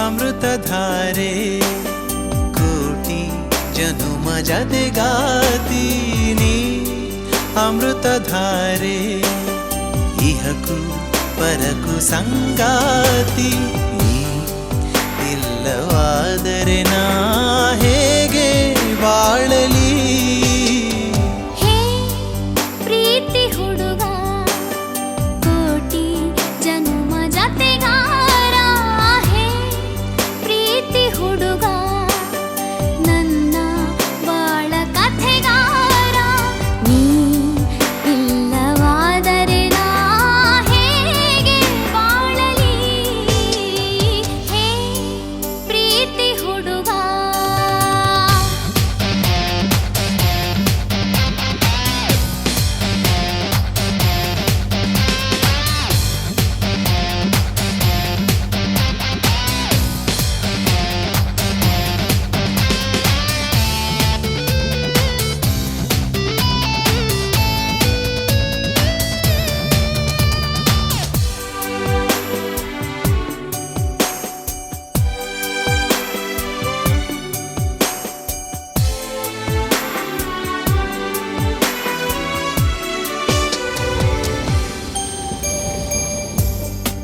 अमृतधारे कोटि जनुम यद्गातिनि अमृतधारे इहकु परकु सङ्गाति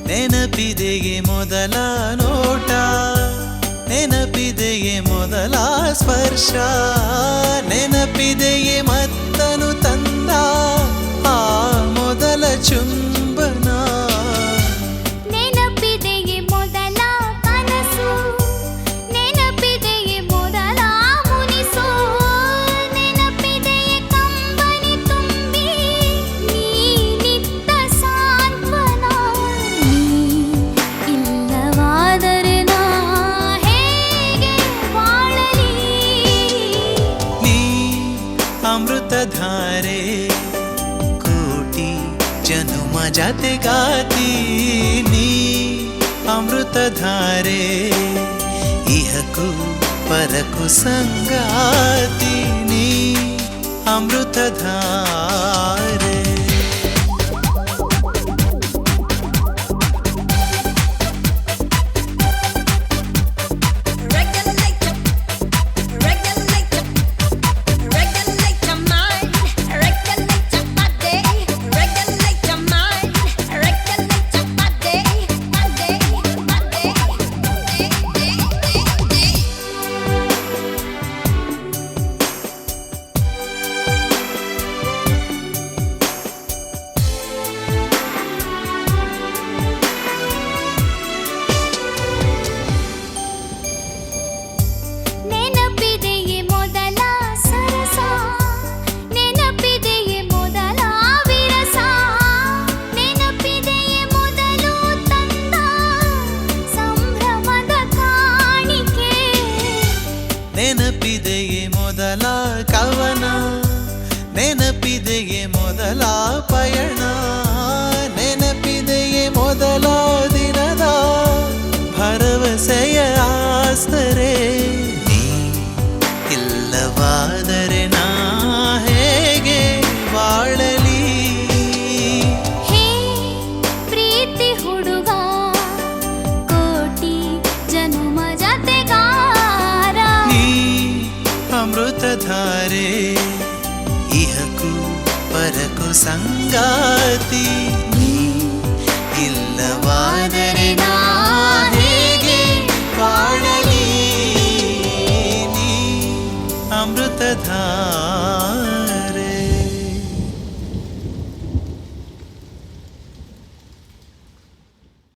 ನೆನಪಿದೆಯೇ ಮೊದಲ ನೋಟ ನೆನಪಿದೆಯೇ ಮೊದಲ ಸ್ಪರ್ಶ. जनुम जाते गाती अमृत धारे इह परकु सङ्गातिनी अमृतधारे। ನೆನಪಿದೆಯೇ ಮೊದಲ ಪಯಣ ನೆನಪಿದೆಯೇ ಮೊದಲ ದಿನದ ಭರವಸೆಯ ಆಸ್ತರೆ. ನೀ ಇಲ್ಲವಾದರೆ ನಾ ಹೇಗೆ ಬಾಳಲಿ ಹೇ ಪ್ರೀತಿ ಹುಡುಗ ಕೋಟಿ ಜನುಮ ಜತೆಗಾರ. ನೀ ಅಮೃತಧಾರೆ ಪರಕು ಸಂಗಾತಿ ನೀ ಇಲ್ಲವಾದರೆ ನಾ ಹೇಗೆ ಬಾಳಲಿ ನೀ ಅಮೃತಧಾರೆ